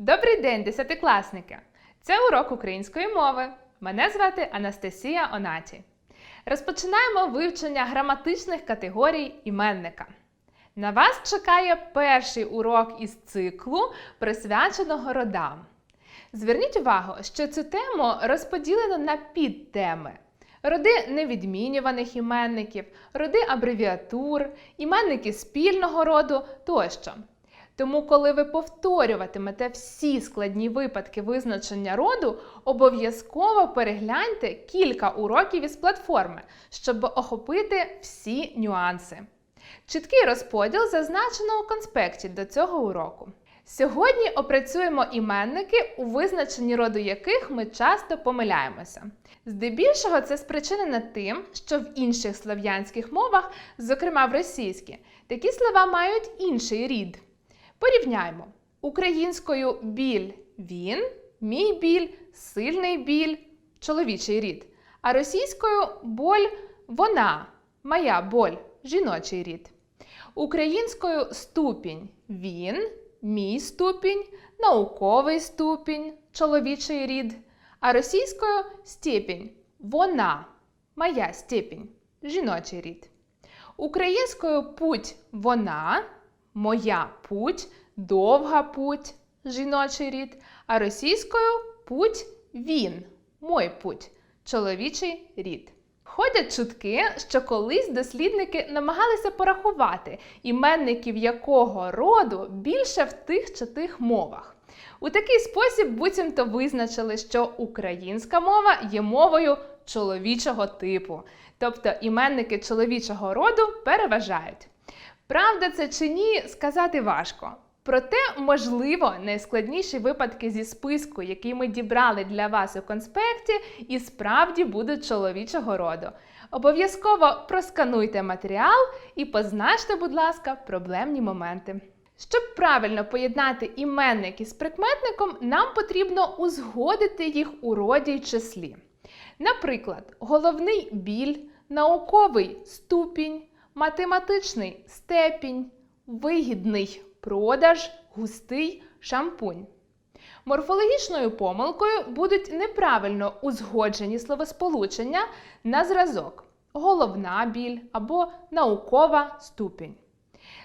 Добрий день, десятикласники! Це урок української мови. Мене звати Анастасія Онаті. Розпочинаємо вивчення граматичних категорій іменника. На вас чекає перший урок із циклу, присвяченого родам. Зверніть увагу, що цю тему розподілено на підтеми: роди невідмінюваних іменників, роди абревіатур, іменники спільного роду тощо. Тому, коли ви повторюватимете всі складні випадки визначення роду, обов'язково перегляньте кілька уроків із платформи, щоб охопити всі нюанси. Чіткий розподіл зазначено у конспекті до цього уроку. Сьогодні опрацюємо іменники, у визначенні роду яких ми часто помиляємося. Здебільшого це спричинено тим, що в інших слов'янських мовах, зокрема в російській, такі слова мають інший рід. Порівняймо. Українською біль він, мій біль, сильний біль, чоловічий рід. А російською боль вона, моя боль, жіночий рід. Українською ступінь він, мій ступінь, науковий ступінь, чоловічий рід. А російською степінь вона, моя степінь, жіночий рід. Українською путь вона, моя путь, довга путь, жіночий рід, а російською путь він, мой путь, чоловічий рід. Ходять чутки, що колись дослідники намагалися порахувати, іменників якого роду більше в тих чи тих мовах. У такий спосіб буцімто визначили, що українська мова є мовою чоловічого типу, тобто іменники чоловічого роду переважають. Правда це чи ні, сказати важко. Проте, можливо, найскладніші випадки зі списку, який ми дібрали для вас у конспекті, і справді будуть чоловічого роду. Обов'язково проскануйте матеріал і позначте, будь ласка, проблемні моменти. Щоб правильно поєднати іменник із прикметником, нам потрібно узгодити їх у роді й числі. Наприклад, головний біль, науковий ступінь, математичний степінь, вигідний продаж, густий шампунь. Морфологічною помилкою будуть неправильно узгоджені словосполучення на зразок головна біль або наукова ступінь.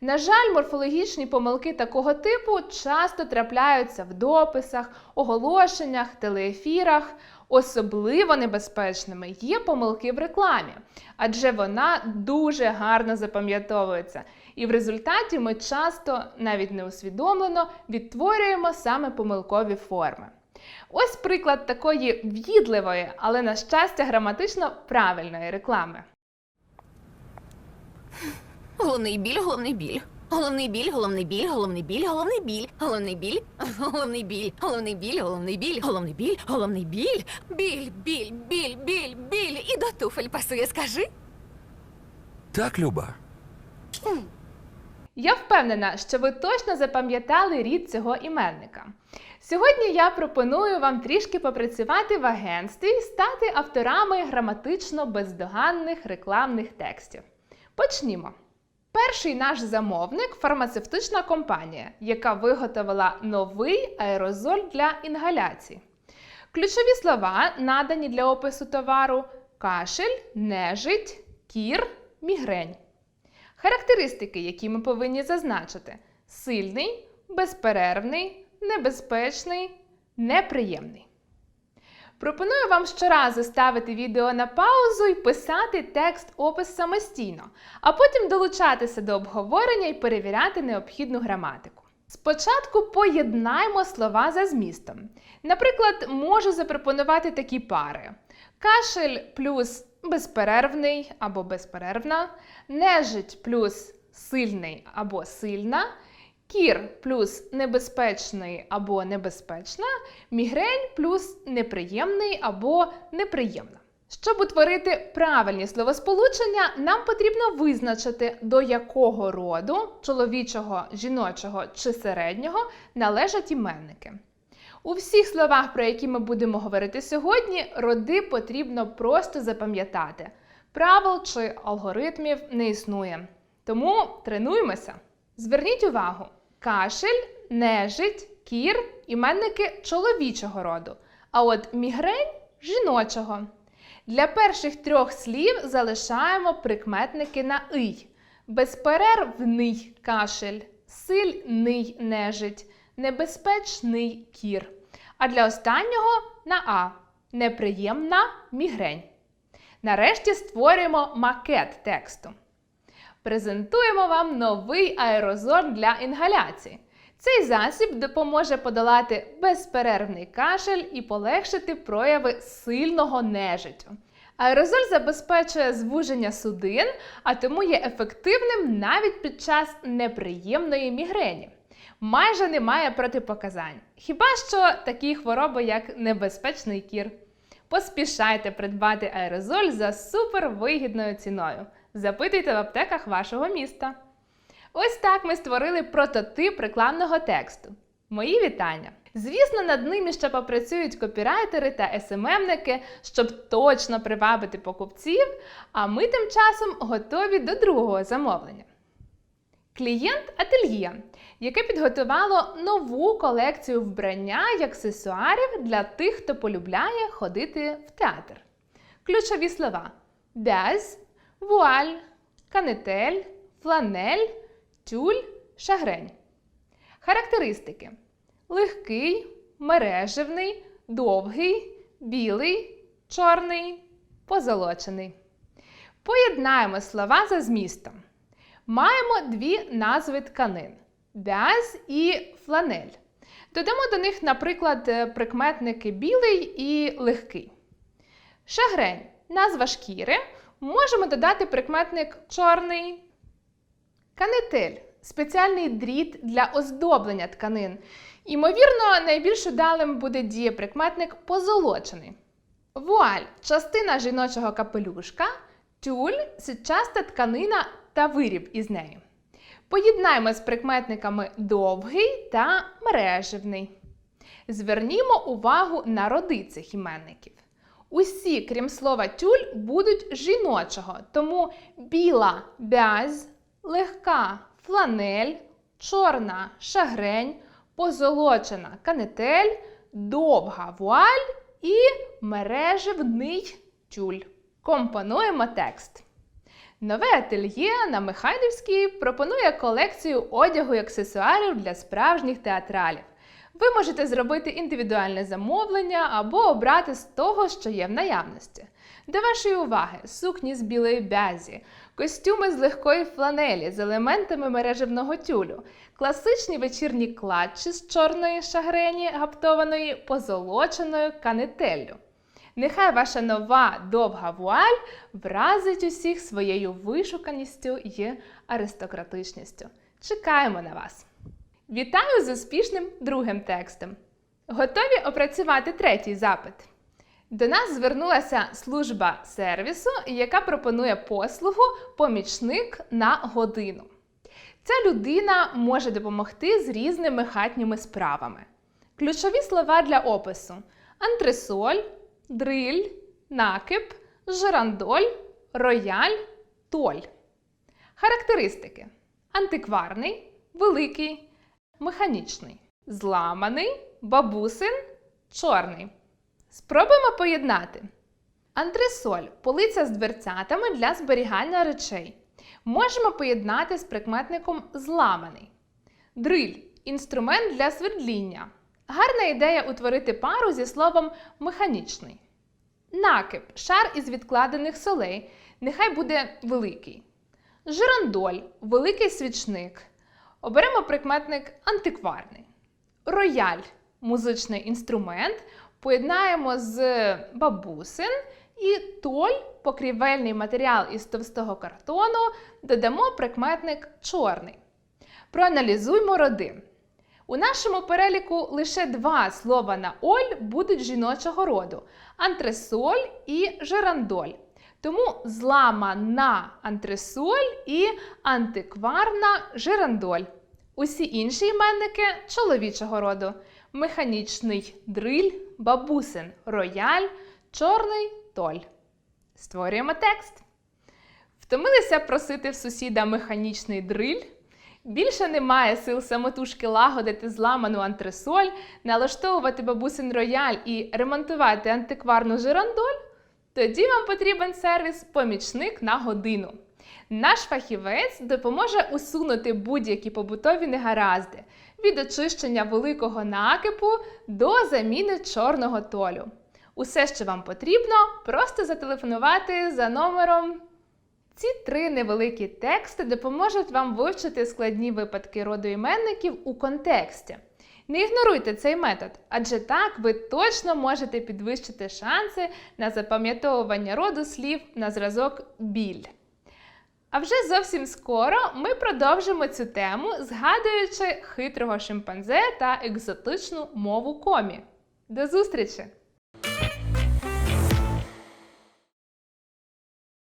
На жаль, морфологічні помилки такого типу часто трапляються в дописах, оголошеннях, телеефірах. Особливо небезпечними є помилки в рекламі, адже вона дуже гарно запам'ятовується. І в результаті ми часто, навіть неусвідомлено, відтворюємо саме помилкові форми. Ось приклад такої в'їдливої, але, на щастя, граматично правильної реклами. Головний біль, головний біль. Головний біль, головний біль, головний біль, головний біль, головний біль, головний біль, головний біль, головний біль, головний біль, головний біль, біль, біль, біль, біль, біль. І до туфель пасує, скажи. Так, Люба. Я впевнена, що ви точно запам'ятали рід цього іменника. Сьогодні я пропоную вам трішки попрацювати в агентстві і стати авторами граматично бездоганних рекламних текстів. Почнімо. Перший наш замовник фармацевтична компанія, яка виготовила новий аерозоль для інгаляції. Ключові слова надані для опису товару: кашель, нежить, кір, мігрень. Характеристики, які ми повинні зазначити: сильний, безперервний, небезпечний, неприємний. Пропоную вам щоразу ставити відео на паузу і писати текст опис самостійно, а потім долучатися до обговорення і перевіряти необхідну граматику. Спочатку поєднаймо слова за змістом. Наприклад, можу запропонувати такі пари: кашель плюс безперервний або безперервна, нежить плюс сильний або сильна, кір плюс небезпечний або небезпечна, мігрень плюс неприємний або неприємна. Щоб утворити правильні словосполучення, нам потрібно визначити, до якого роду чоловічого, жіночого чи середнього належать іменники. У всіх словах, про які ми будемо говорити сьогодні, роди потрібно просто запам'ятати. Правил чи алгоритмів не існує. Тому тренуємося. Зверніть увагу: кашель, нежить, кір іменники чоловічого роду, а от мігрень жіночого. Для перших трьох слів залишаємо прикметники на ий. Безперервний кашель, сильний нежить, небезпечний кір. А для останнього на А неприємна мігрень. Нарешті створюємо макет тексту. Презентуємо вам новий аерозоль для інгаляції. Цей засіб допоможе подолати безперервний кашель і полегшити прояви сильного нежиттю. Аерозоль забезпечує звуження судин, а тому є ефективним навіть під час неприємної мігрені. Майже немає протипоказань. Хіба що такі хвороби, як небезпечний кір. Поспішайте придбати аерозоль за супервигідною ціною. Запитуйте в аптеках вашого міста. Ось так ми створили прототип рекламного тексту. Мої вітання! Звісно, над ними ще попрацюють копірайтери та СММники, щоб точно привабити покупців, а ми тим часом готові до другого замовлення. Клієнт ательє, яке підготувало нову колекцію вбрання й аксесуарів для тих, хто полюбляє ходити в театр. Ключові слова: бязь, вуаль, канетель, фланель, тюль, шагрень. Характеристики: легкий, мережевний, довгий, білий, чорний, позолочений. Поєднаємо слова за змістом. Маємо дві назви тканин бязь і фланель. Додамо до них, наприклад, е, прикметники білий і легкий. Шагрень назва шкіри. Можемо додати прикметник чорний. Канетель спеціальний дріт для оздоблення тканин. Ймовірно, найбільш удалим буде дієприкметник позолочений. Вуаль частина жіночого капелюшка, тюль сітчаста тканина та виріб із нею. Поєднаємо з прикметниками довгий та мереживний. Звернімо увагу на роди цих іменників. Усі, крім слова тюль, будуть жіночого, тому біла бязь, легка фланель, чорна шагрень, позолочена канетель, довга вуаль і мережевний тюль. Компонуємо текст. Нове ательє на Михайлівській пропонує колекцію одягу і аксесуарів для справжніх театралів. Ви можете зробити індивідуальне замовлення або обрати з того, що є в наявності. До вашої уваги сукні з білої бязі, костюми з легкої фланелі з елементами мережевного тюлю, класичні вечірні клатчі з чорної шагрені, гаптованої позолоченою канетеллю. Нехай ваша нова довга вуаль вразить усіх своєю вишуканістю і аристократичністю. Чекаємо на вас! Вітаю з успішним другим текстом. Готові опрацювати третій запит. До нас звернулася служба сервісу, яка пропонує послугу помічник на годину. Ця людина може допомогти з різними хатніми справами. Ключові слова для опису: антресоль, дриль, накип, жерандоль, рояль, толь. Характеристики: антикварний, великий, механічний, зламаний, бабусин, чорний. Спробуємо поєднати. Антресоль полиця з дверцятами для зберігання речей. Можемо поєднати з прикметником зламаний. Дриль інструмент для свердління. Гарна ідея утворити пару зі словом механічний. Накип шар із відкладених солей. Нехай буде великий. Жирандоль великий свічник. Оберемо прикметник антикварний. Рояль музичний інструмент. Поєднаємо з бабусин і толь покрівельний матеріал із товстого картону, додамо прикметник чорний. Проаналізуймо роди. У нашому переліку лише два слова на оль будуть жіночого роду: антресоль і жерандоль. Тому зламана антресоль і антикварна жерандоль. Усі інші іменники чоловічого роду: механічний дриль, бабусин, рояль, чорний толь. Створюємо текст. Втомилися просити в сусіда механічний дриль. Більше немає сил самотужки лагодити зламану антресоль, налаштовувати бабусин рояль і ремонтувати антикварну жирандоль? Тоді вам потрібен сервіс Помічник на годину. Наш фахівець допоможе усунути будь-які побутові негаразди від очищення великого накипу до заміни чорного толю. Усе, що вам потрібно, просто зателефонувати за номером. Ці три невеликі тексти допоможуть вам вивчити складні випадки роду іменників у контексті. Не ігноруйте цей метод, адже так ви точно можете підвищити шанси на запам'ятовування роду слів на зразок біль. А вже зовсім скоро ми продовжимо цю тему, згадуючи хитрого шимпанзе та екзотичну мову комі. До зустрічі!